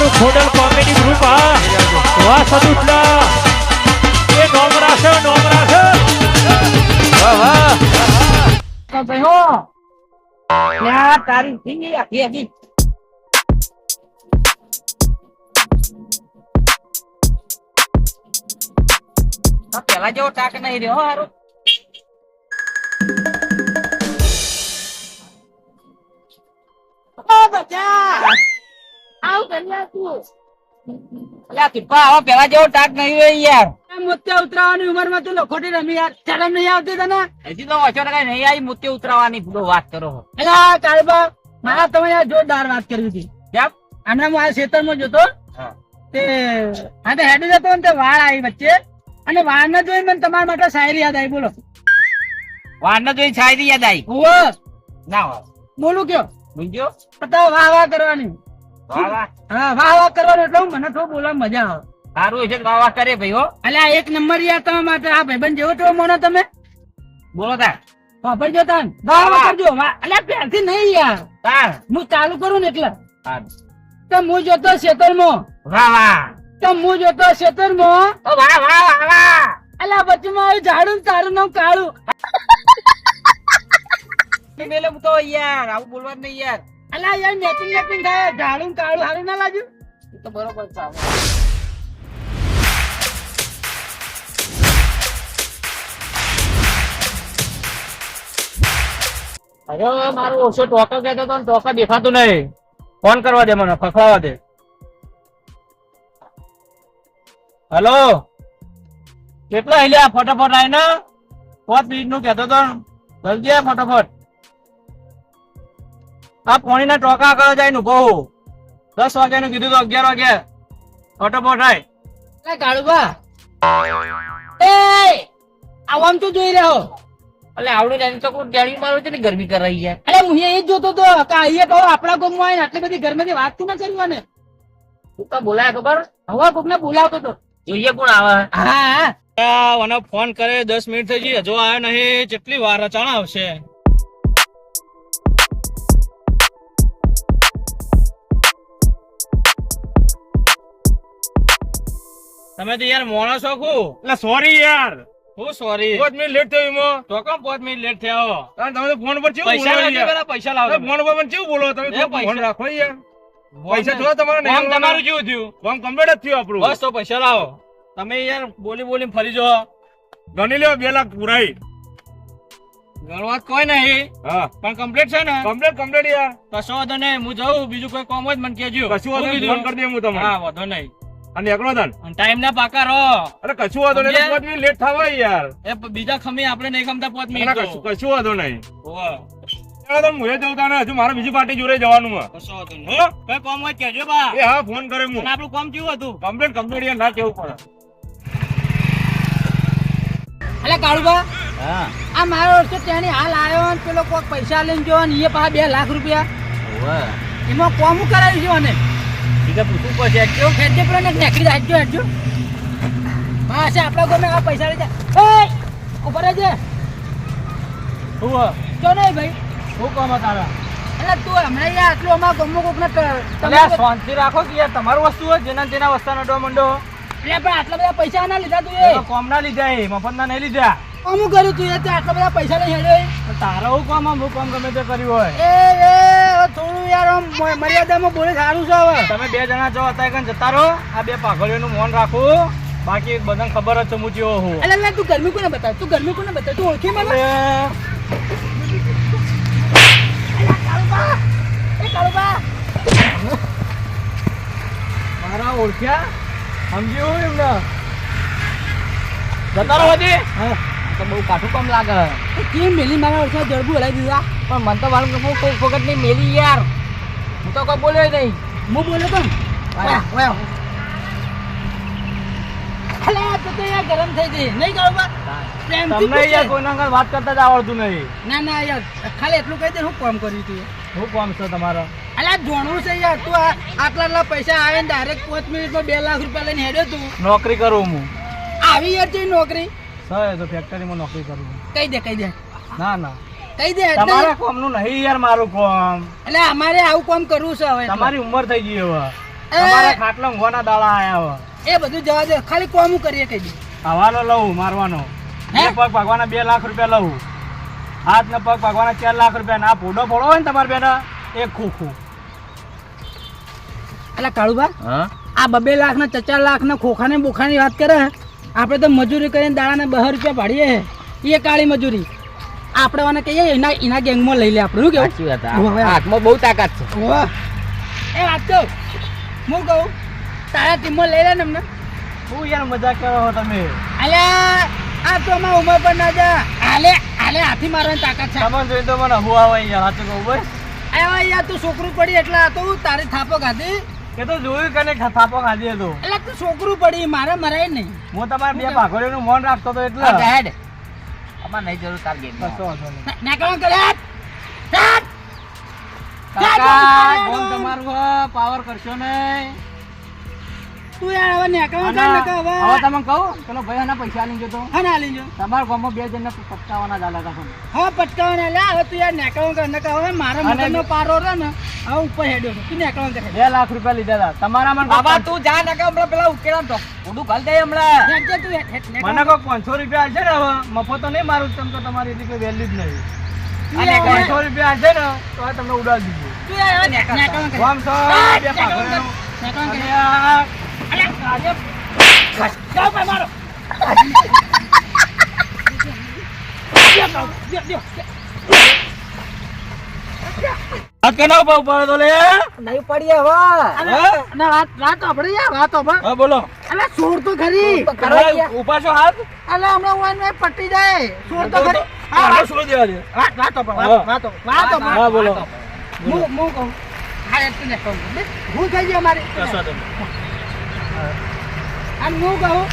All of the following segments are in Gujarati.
અમારું ખોડલ કોમેડી ગ્રુપ આ વાહ સદુતલા એ નોમરા છે નોમરા છે વાહ વાહ. તો ભાઈ હો લ્યા તારી થઈ આખી આખી. પેલા જેવો ટાક નહીં રહ્યો હો Oh, ઓ બચ્ચા આવ ઉતરાવાની ઉંમર જોરદાર વાત કરી હતી. કેમ? હમણાં આ જોતો તે હેડ જતો ને વાળ આવી વચ્ચે. અને વાળ ને જોઈ મને તમારા માટે શાયરી યાદ આવી બોલો. વાળ ને જોઈ શાયરી યાદ આવી? ના બોલું કયો? બોલજો વાહ વાહ કરવાની. હા વાહ વાહ કરવાનું એટલે મને થોડું બોલવા મજા આવે. સારું છે વાહ વાહ કરે ભાઈ હો અલ્યા એક નંબર યાર તમે માટે. આ ભાઈબંધ જેવો તેવો મોનો તમે? બોલો તાર. વાપરજો તાન. વાહ વાહ કરજો. અલ્યા પેરથી નહીં યાર. તાર. હું ચાલુ કરું ને એટલે. તો હું જોતો શેતરમાં. વાહ વાહ. તો હું જોતો શેતરમાં. ઓ વાહ વાહ વાહ વાહ. અલ્યા વચ્ચેમાં આવ્યું ઝાડું તારું નામ કાળું. મેલે તો યાર. આવું બોલવા નહીં યાર. અલ્યા યાર મેચિંગ મેચિંગ થાય ઢાળું કાળું સારું ના લાગ્યું? તો બરોબર છે અરે, મારો ઓછો ટોકો કહેતો તો ટોકા દેખાતું નહીં. ફોન કરવા દે મને ફખવાવા દે. હેલો? કેટલા હેલ્યા ફટાફટ આવીને પાંચ મિનિટનું કહેતો તો જલ્દી ફટાફટ. આ પોણીના ટોકા કરો જાય નું બહુ દસ વાગ્યાનું કીધું તો અગિયાર વાગે. ફટાફટ આય અલ્યા કાળુબા એ આવો તો જોઈ રહ્યો? એટલે આવડું જાણી તો કોઈ જાણી મારું છે ને ગરમી કરાઈ જાય અરે હું એ જ જોતો તો કે અહીંયા કહો આપણા ગામમાં આવીને આટલી બધી ઘરમાંથી વાત તું ના કરી તું તો બોલાય ખબર? હવે કોકને બોલાવતો તો. જોઈએ કોણ આવે. હા. હા ફોન કરે દસ મિનિટ થઈ ગઈ. હજુ આવ્યો નહીં કેટલી વાર અચાણ આવશે? તમે તો યાર મોણો છો કુ એટલે સોરી યાર. હું સોરી પાંચ મિનિટ લેટ થયો એમાં. તો કેમ પાંચ મિનિટ લેટ થયો કારણ તમે તો ફોન પર કેવું પૈસા લાવજો પેલા પૈસા લાવો ફોન પર કેવું બોલો? તમે. ફોન રાખો યાર. પૈસા થોડા તમારે નહીં તમારું કેવું થયું? કામ કમ્પ્લીટ જ થયું આપણું. બસ તો પૈસા લાવો. તમે યાર બોલી બોલી ફરી જો ગણી લ્યો બે લાખ પુરાઈ ગણવા કોઈ નહીં. હા. પણ કમ્પ્લીટ છે ને? કમ્પ્લીટ કમ્પ્લીટ યાર. કશો વાંધો નહીં. હું જાઉં. બીજું કોઈ કોમ હોય તો મને કહેજો. કશું વાંધો ફોન કરી દે હું તમને. હા વાંધો નહીં. અને એકલો ધન ટાઈમ ના પાકા રો અરે કશું વાંધો નહીં પાંચ મિનિટ લેટ થવા યાર. એ બીજા ખમી આપણે નહીં ખમતા પાંચ મિનિટ કશું કશું વાંધો નહીં. હોવે. તમે મુએ જવું તાને હજુ મારે બીજી પાર્ટી જોડે જવાનું છે. કશો વાંધો નહીં. હો? કઈ કોમ હોય તો બા. એ હા ફોન કરે હું. આપણું કોમ કેવું હતું? કમ્પ્લીટ કમ્પ્લીટ ના કેવું પડે. અલ્યા કાળુબા હા. આ મારો વર્ષે ત્યાંની હાલ આવ્યો ને પેલો કોક પૈસા લઈને જો ને એ પાછા બે લાખ રૂપિયા. એમાં કોમ કરાવી છે અને ઠીક પૂછવું પડશે. કેવું ખેડજે પેલો ને? નેકડી હાજજો હાજજો હા છે આપણા ગમે આ પૈસા લઈ જા. ઉપર રહેજે. હું જો નહીં ભાઈ. શું કામ તારા? એટલે તું હમણાં યાર આટલું અમારા ગમો કોક ને શાંતિ રાખો કે યાર તમારું વસ્તુ હોય જેના તેના વસ્તા નડો મંડો. એટલે પણ આટલા બધા પૈસા ના લીધા તું એ. કોમ ના લીધા એ મફત ના નહીં લીધા. અમુક કર્યું તું એ આટલા બધા પૈસા નહીં હેડ્યો તારો હું કોમ આમ કોમ ગમે તે કર્યું હોય. એ થોડું યાર આમ મર્યાદામાં બોલે સારું છે હવે. તમે બે જણા જો અત્યારે કઈ જતા રહો આ બે પાઘડીઓનું મોન રાખો. બાકી બધાને ખબર જ હું જેવો હું તું ગરમી કોને બતાવ? તું ગરમી કોને બતાવ? તું ઓળખી મને? મારા ઓળખ્યા? સમજ્યું એમને? જતા રહો હજી. હા. તો બહુ કાઠું કમ લાગે. કેમ મેલી? મારા ઓળખા જડબું હલાવી દીધા. પણ મને તો વાળું કોઈ વખત નહીં મેલી યાર. હું તો કોઈ બોલ્યો નહીં. હું બોલ્યો તો ગરમ થઈ ગઈ. નહીં તમને યાર કોઈના વાત કરતા જ આવડતું નહીં. ના ના યાર. ખાલી એટલું કહી દે હું કોમ કર્યું તું? હું કોમ છો તમારો? અલ્યા જોણવું છે યાર. તું આટલા આટલા પૈસા આવે ને ડાયરેક્ટ પાંચ મિનિટમાં બે લાખ રૂપિયા લઈને હેડ્યો તું. નોકરી કરું હું. આવી યાર છે નોકરી? સર તો ફેક્ટરીમાં નોકરી કરું કહી દે કહી દે. ના ના. કહી દે તમારા કોમનું નહીં યાર મારું કોમ. એટલે અમારે આવું કોમ કરવું છે હવે. તમારી ઉંમર થઈ ગઈ હવે. તમારા ખાટલો ઊંઘવાના દાડા આયા હવે. એ બધું જવા દે. ખાલી કોમ કરીએ કહી દે. હવાનો લઉં મારવાનો. હે? બે પગ ભાગવાના બે લાખ રૂપિયા લઉં. હાથ ને પગ ભાગવાના ચાર લાખ રૂપિયા. ના ફોડો ફોડો હોય ને તમારે બેના એ ખોખું. એટલે કાળુબા હા? આ બબે લાખ ને ચચાર લાખ ને ખોખાને બોખાની વાત કરે? આપણે તો મજૂરી કરીને દાડાને બહાર રૂપિયા પાડીએ એ કાળી મજૂરી. આપણે વાને કહીએ એના એના ગેંગમાં લઈ લે આપણે શું કેવું વાત હાથમાં બહુ તાકાત છે. એ વાત કહું. હું કહું તારા ટીમમાં લઈ લે ને અમને. શું યાર મજાક કરો તમે. અલ્યા આ તો અમારા ઉંમર પર ના જા. આલે આલે હાથી મારવાની તાકાત છે. તમને જોઈ તો મને હું આવે યાર સાચું કહું ભાઈ આવ્યા યાર તું છોકરું પડી એટલે આ તો હું તારી થાપો ખાધી. એ તો જોયું કે થાપો ખાધી હતો એટલે તું છોકરું પડી મારે મરાય નહીં. હું તમારા બે ભાગોળીનું મોન રાખતો હતો એટલે. હેડ અમાર નહીં જરૂર તાર ગેમ કશો વાંધો નહીં. નાકળો કરે. કાકા ગોમ તમારું પાવર કરશો નહીં. તું યાર હવે નાકળો કર અને હવે. હવે તમે કહું પેલો ભાઈ એના પૈસા લઈ જતો હા ના લઈ જો તમારા ગામમાં બે જણને પટકાવાના દાદા હતા હા પટકાવાના લે હવે તું યાર નાકળો કર નકર હવે મારા મગજનો પારો રહે ને હવે ઉપર હેડ્યો તું નાકળો કરે બે લાખ રૂપિયા લીધા હતા. તમારા મને બાબા તું જા નકા હમણાં પેલા ઉકેલા તો. ઉડું ઘાલ દે હમણાં. મને કોઈ પાંચસો રૂપિયા છે ને હવે મફત તો નહીં મારું તમ તો તમારી એટલી કોઈ વેલ્યુ જ નહીં. અને પાંચસો રૂપિયા છે ને તો આ તમને ઉડાડી દીધું. તું યાર હવે નાકળો કર. મારો? કેના ઉપર તો લે? નહીં પડીએ હવે. હે? વાત વાત આપણે યાર વાત આપણે હા બોલો. અલા છોડ તો ખરી. ઉપર છો હાથ? અલા હમણાં વાન વાન પટી જાય. છોડ તો ખરી. હા હા, વાત દેવા દે. વાત વાત આપણે, વાત વાત આપણે. હા બોલો. હું હું કહું. હા એટલે કહું દેખ, થઈ ગઈ અમારી આમ હું કહું?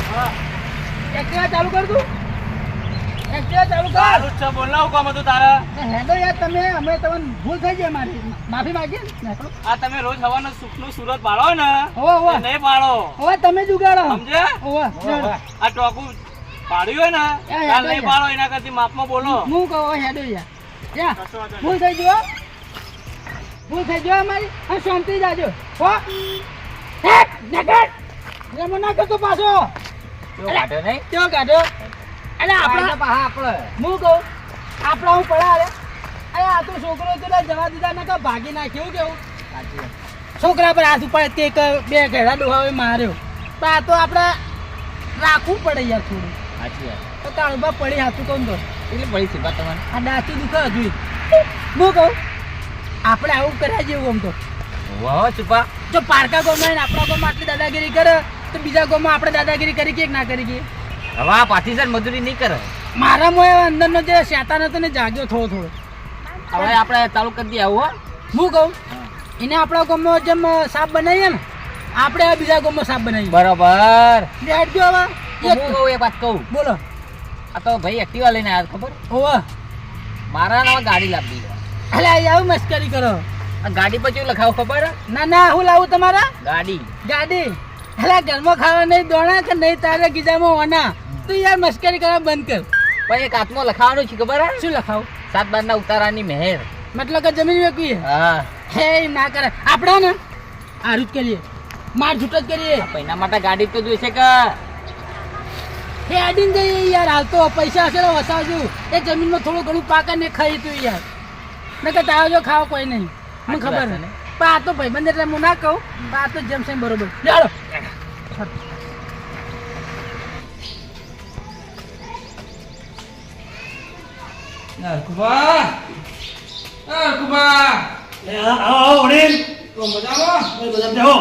એક્ટિવા ચાલુ કર દઉં એક્ટિવા ચાલુ કર. સારું છે બોલ ના હતું તારા? હેડો યાર તમે અમે તમને ભૂલ થઈ ગઈ અમારી. માફી માંગીએ આ તમે રોજ હવાનો સુખનું સુરત પાડો ને હોવે, હોવે. નહીં પાડો. હવે તમે જ સમજે? હોવે, આ ટોકું પાડ્યું હોય ને એ, એ, તાર એ, નહીં પાડો એના કરતી માપમાં બોલો. હું કહો હેડો યાર. ભૂલ થઈ ગયો ભૂલ થઈ ગયો અમારી. શાંતિ જાજો. હો. નગર એમ ના કરતો પાછો. કાઢ્યો નહીં? ક્યાં કાઢ્યો? અલે આપણે હું કહું આપણા હું પડ્યા અરે અરે આ તો છોકરો તો જવા દીધા નકા ભાગી નાખ્યું કેવું છોકરા પર હાથ ઉપાડે તે એક બે ઘેડા ડોહાવે માર્યો. તો આ તો આપણે રાખવું પડે યાર થોડું. તો કાળુબા પડી હાથું કહું તો એટલે પડી છે તમારે? આ દાંતી દુખે હજુ હું કહું આપણે આવું કર્યા જેવું આમ તો. વાહ ચુપા. જો પારકા ગામમાં ને આપણા ગામમાં આટલી દાદાગીરી કરે તો બીજા ગામમાં આપણે દાદાગીરી કરી કે ના કરી કે? હવે આ પાટીદાર મજૂરી નહીં કરે. મારા મોએ અંદરનો જે શેતાન હતો ને જાગ્યો થોડો થોડો. હવે આપણે ચાલુ કરી દઈએ આવું હું. કહું? એને આપણા ગામમાં જેમ સાપ બનાવીએ ને આપણે આ બીજા ગામમાં સાપ બનાવીએ. બરાબર. બેઠજો હવે. હું કહું એક વાત કહું. બોલો. આ તો ભાઈ એક્ટિવા લઈને આવ્યા ખબર? હોવા. મારા નામ ગાડી લાવી અલે આવું મસ્કરી કરો. આ ગાડી પર કેવું લખાવ ખબર? ના ના હું લાવું તમારા? ગાડી. ગાડી. અલા ઘરમાં ખાવા નહીં દોણા કે નહીં તારે ગીજામાં ઓના? તું યાર મસ્કરી કરવા બંધ કર. પણ એક હાથમાં લખાવાનું છે ખબર? શું લખાવું? સાત બાર ના ઉતારાની મહેર. મતલબ કે જમીન વેકવી હા? હે. ના કરે. આપણા ને? આરું જ કરીએ માર છૂટ જ કરીએ. પૈના માટે ગાડી તો જોઈશે કે? હે અડીને જઈએ યાર. હાલ તો પૈસા હશે તો વસાવજો. એ જમીનમાં થોડું ઘણું પાકે ને ખાઈ તું યાર. નકર તાવ જો ખાવ કોઈ નહીં. મને ખબર? પણ આ તો ભાઈબંધ એટલે હું ના કહું. આ તો જેમ સેમ બરોબર. ચાલો કુબા કુબા આવો વડીલ. તો મજામાં? બધા જાઓ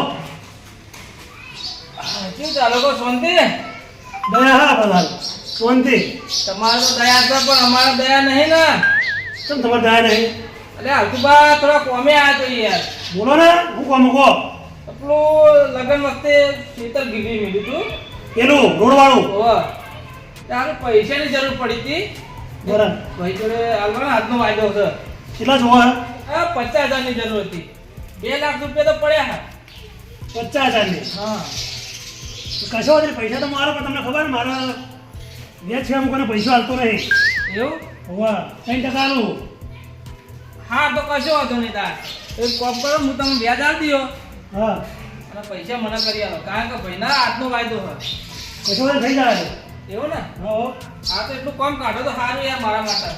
શું ચાલો કો શાંતિ? દયા હા બધા શાંતિ. તમારે તો દયા છે પણ અમારે દયા નહીં ને. કેમ તમારે દયા નહીં? અલે હલકુબા થોડા કોમે આ તો યાર. બોલો ને હું કહો? મૂકો પેલું લગન વખતે ખેતર ગીરી મેળ્યું તું. પેલું રોડવાળું? વાળું ત્યારે પૈસાની જરૂર પડી હતી. બરાબર. ભાઈ જોડે હાલવાનો હાથનો વાયદો હતો. કેટલા જોવા? હા પચાસ હજારની જરૂર હતી. બે લાખ રૂપિયા તો પડ્યા હા પચાસ હજારની હા કશો નહીં, પૈસા તો મારો પણ તમને ખબર ને મારા બે છે અમુક પૈસો હાલતો નહીં. એવું? હોવા. ત્રણ ટકા હાલું હા તો કશો વાંધો નહીં તાર. એક કોપ કરો હું તમને વ્યાજ આપી દો હા. અને પૈસા મને કરી આલો. કારણ કે ભાઈના આજનો વાયદો હોય. કશો થઈ જાય. એવું ને? હો આ તો એટલું કમ કાઢો તો સારું યાર મારા માટે.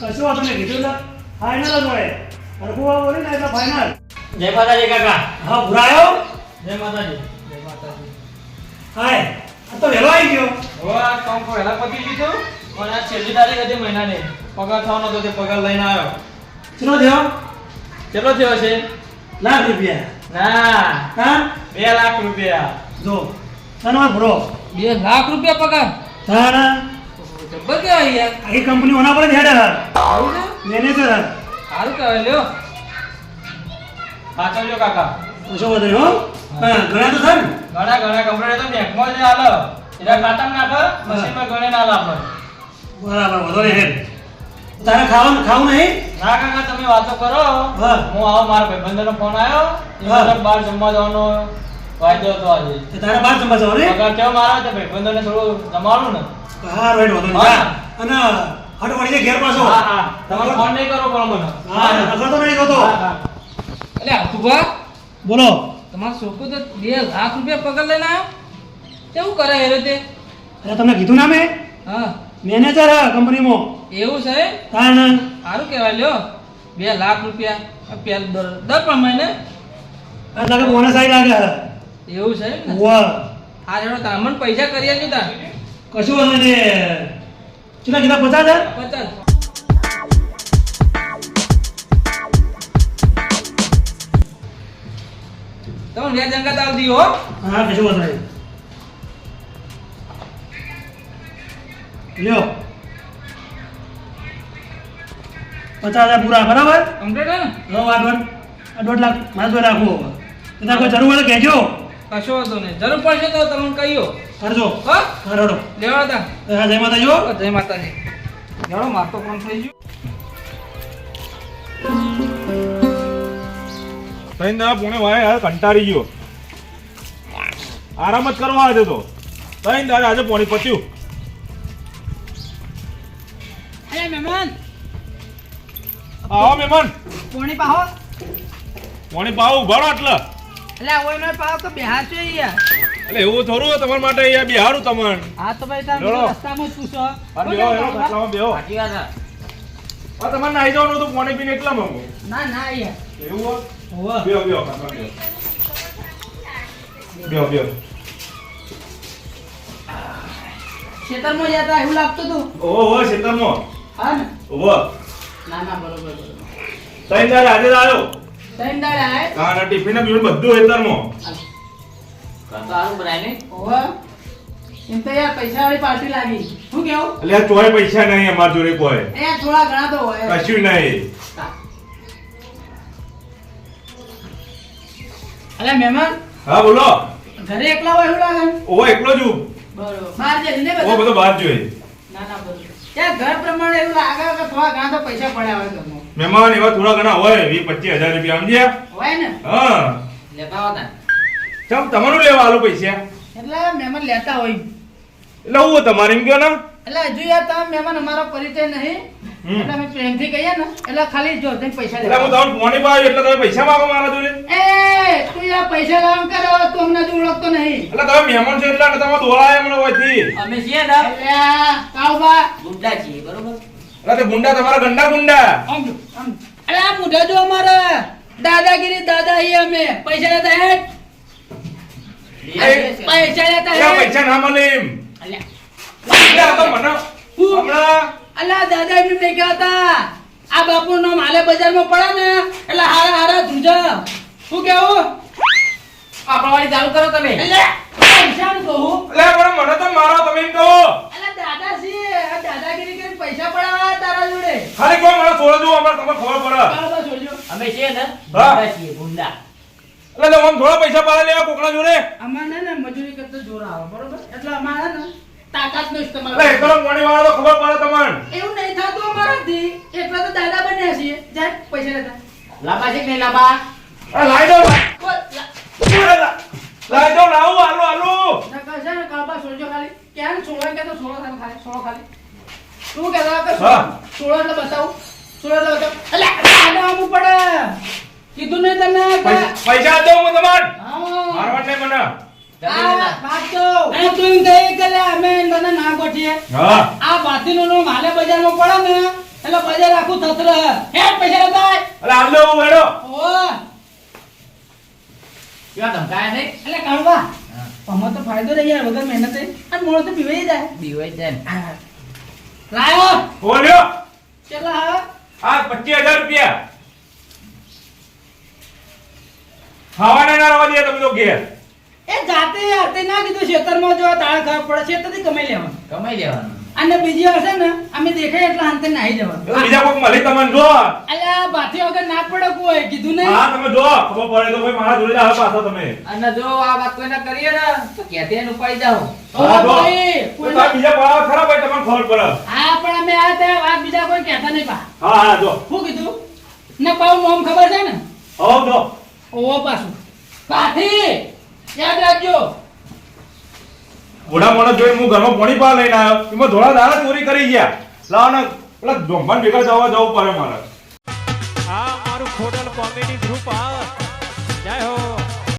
કશું વાંધો નહીં કીધું એટલે ફાઇનલ જ હોય. અને હું આ બોલી ને એટલે ફાઇનલ જય માતાજી કાકા. હા ભૂરાયો. જય માતાજી. જય માતાજી. હાય. આ તો વહેલો આવી ગયો. હવે આ કામ પહેલા પતી દીધું પણ આ છેલ્લી તારીખ હતી મહિનાની. પગાર થવાનો હતો તે પગાર લઈને આવ્યો. ચલો થયો ચલો થયો છે. લાખ રૂપિયા. ના. હા? બે લાખ રૂપિયા. જો. તને બ્રો બે લાખ રૂપિયા પગાર? તારા યાર. આખી કંપની ઓના પર જ હેડે આવું મેનેજર મેનેજર સારું કહેવાય લ્યો. સાચવજો કાકા. કશો વાંધો હો. હા. ઘણા તો ને. ઘણા ઘણા. કપડા તો બેંકમાં જ એના ખાતામાં નાખો મશીનમાં ગણે ના લાભ બરાબર વાંધો નહીં હેડ. તારે ખાવાનું ખાવું નહીં? ના કાકા તમે વાતો કરો. હા. હું આવો મારા ભાઈબંધોનો ફોન આવ્યો. બહાર જમવા જવાનો વાયદો હતો આજે. તારે બહાર જમવા જવાનું ને પગાર કેવો મારો છે ભાઈબંધોને થોડું જમાડું ને. હા રાઈટ વાંધો અને હટ વળી જાય ઘેર પાછો. હા હા. તમારે ફોન નહીં કરો પણ મને. હા નકર તો નહીં કરતો. હા, હા. એટલે અતુભા બોલો. તમારો છોકરો તો બે લાખ રૂપિયા પગાર લઈને આવ્યો. કેવું કરે એ રીતે? અરે તમને કીધું ના મેં? હા. મેનેજર હા કંપનીમાં. એવું છે? કારણ સારું કહેવાય લ્યો. બે લાખ રૂપિયા પેલ દર દર પણ મહિને લાગે બોનસ આવી લાગે એવું છે? ને વાહ. હા જોડો તામણ પૈસા કરી આલ્યું તા કશું વાંધો નહીં. કેટલા કેટલા? પચાસ હજાર પચાસ. તમે વ્યાજ અંગાત દીધો હો. હા કશું વાંધો નહીં. લ્યો. પચાસ હજાર પૂરા બરાબર? કમ્પ્લીટ હે લો આગળ દોઢ આ દોઢ લાખ મારે તો રાખવું હવે. કોઈ જરૂર હોય તો કહેજો. કશો વાંધો નહીં. જરૂર પડશે તો તમે કહીયો કરજો. હા? રડો. લેવા તા હા જય માતા જો જય માતાજી. જાણો મારતો કોણ થઈ ગયો? તઈ ના પુણે ભાઈ યાર કંટાળી ગયો. આરામ જ કરવા આજે તો. તઈ દાદા આજે પોણી પત્યું મહેમાન. આવો મહેમાન. પોણી પાહો? પોણી પાવ ઉભારો એટલે એટલે આવો નો પાહો તો બિહાર છે યાર એટલે એવું થોડું તમારા માટે અહીંયા બિહારું તમને હા તો ભાઈ તમે રસ્તામાં જ પૂછો. બેહો બેહો આ તમારે નાઈ જવાનું હતું પોણી પીને એટલા માંગો ના ના યાર એવું હોય? બેહો બેહો બેહો. બેહો બેહો. ખેતરમાં જતા એવું લાગતું હતું? ઓહો ખેતરમાં. હા ને? ઓહો ના ના બરોબર આજે આવ્યો ત્રણ દાડા આય. હા ના ટિફિન ને બીજું બધું હેતરમાં. હોવે એમ તો યાર પૈસા વાળી પાર્ટી લાગી. શું કેવું? એટલે તોય પૈસા નહીં અમાર જોડે કોઈ. એ થોડા ઘણા તો હોય. કશું નહીં. અલે મહેમાન હા બોલો. ઘરે એકલા હોય એવું લાગે? ઓહો એકલો જ. બરોબર. બહાર જઈને ને બધો? બહાર જોઈએ. ના ના ત્યાં ઘર પ્રમાણે એવું લાગે કે થોડા ઘણા તો પૈસા પડ્યા હોય ઘરમાં મહેમાન એવા થોડા ઘણા હોય વીસ પચીસ હજાર રૂપિયા સમજ્યા? હોય ને. હા. ચમ તમારું લેવા આલો પૈસા? એટલે મહેમાન લેતા હોય. એટલે હું તમારે એમ કયો ને? એટલે હજુ યાર તમે મહેમાન અમારો પરિચય નહીં. એટલે અમે પ્રેમથી કહીએ ને એટલે ખાલી જો તમે પૈસા એટલે હું તમને ફોને પાડ્યો એટલે તમે પૈસા માંગો મારા જોડે? એ તું યાર પૈસા લાવમ કરો તો અમને તો ઓળખતો નહીં. એટલે તમે મહેમાન છો એટલે તમે દોડાયા મને હોયથી અમે છીએ ને. એટલે કાવબા ગુંડા છીએ બરોબર? એટલે તે ગુંડા તમારા ગંડા ગુંડા? આમ આમ. અરે આ મુઢા જો અમારા. દાદાગીરી દાદા હી અમે. પૈસા લેતા હે? પૈસા લેતા હે? પૈસા ના મળે એમ? અલ્યા. આ તો મને હમણાં અલા દાદા એમ નહીં કહેતા. આ બાપુ નો માલે બજારમાં પડે ને. એટલે હારા હારા ધ્રુજા શું કેવું? આપણા વાળી ચાલુ કરો તમે. એટલે પૈસા નું કહું. એટલે પણ મને તો મારો તમે એમ કહો. અલા દાદા આ દાદાગીરી કરીને પૈસા પડાવવા તારા જોડે. ખાલી કોઈ મને થોડો જો અમારે તમને ખબર પડે. અમે છીએ ને હા. છીએ ગુંડા. એટલે તો થોડા પૈસા પાડે લેવા કોકના જોડે. અમારે ને મજૂરી કરતા જોર આવે બરોબર? એટલે અમારે ને તાકાત નો ઇસ્તેમાલ એટલે એકદમ મોડી વાળા તો ખબર પડે તમને. એવું નહીં થતું અમારાથી. એટલા તો દાદા બન્યા છીએ. જાય પૈસા લેતા. લાંબા છે કે નહીં લાંબા? આ લાઈ દો કોઈ લા- લાઈ દો લાવું આલુ આલુ નકર છે ને કાળુબા છોડજો ખાલી ને છોડવા કે તો છોડો ખાલી ખાલી છોડો ખાલી તું કહેતા કે હા. છોડો એટલે બતાવું છોડો એટલે બતાવું એટલે દાદા આવવું પડે કીધું નહીં તને પૈસા દઉં હું તમારે હા મારા ને આ તું એમ કહે કે લે અમે તને ના ગોઠીએ હા આ બાતીનો નો માલે બજારમાં પડે ને એટલે બજાર આખું થતર હે પૈસા આમ વેડો ઓ કેવા ધમકાયા નહીં? એટલે કાઢવા આમાં તો ફાયદો રહી યાર વગર મહેનત. અને મોણો તો પીવાઈ જાય. પીવાઈ જાય લાયો. બોલ્યો? કેટલા હા આ પચીસ હજાર રૂપિયા. ખાવાના ના રવા દે તમે તો ઘેર. એ જાતે યાર તે ના કીધું ખેતરમાં જો તાળ ખબર પડે ખેતરથી કમાઈ લેવાનું. કમાઈ લેવાનું. અને બીજી હશે ને અમે દેખાય એટલે અંતે નાહી જવાનું. બીજા કોઈક મળી તમને જો. અલ્યા બાથી વગર ના પડે કોઈ કીધું નહીં. હા તમે જો ખબર પડે તો ભાઈ મારા જોડે જ પાછો તમે. અને જો આ વાત કોઈને કરીએ ને તો કેતે એને ઉપાડી જાઓ? ઓ હા, ભાઈ કોઈ બીજા પડાવ ખરા ભાઈ તમને ખબર પડે. હા પણ અમે આ તે વાત બીજા કોઈ કહેતા નહીં પા હા હા જો. શું કીધું? ને પાઉ મોમ ખબર છે ને? હો જો. ઓ પાછું. પાથી યાદ રાખજો. ઘોડા મોણા જોઈને હું ઘરમાં પાણી પા લઈને આવ્યો. એમાં ધોળા દાડા ચોરી કરી ગયા. લાવો ને પેલા ધોંભાન ભેગા જવા જવું પડે મારે. આ મારું ખોડલ કોમેડી ગ્રુપ આ હો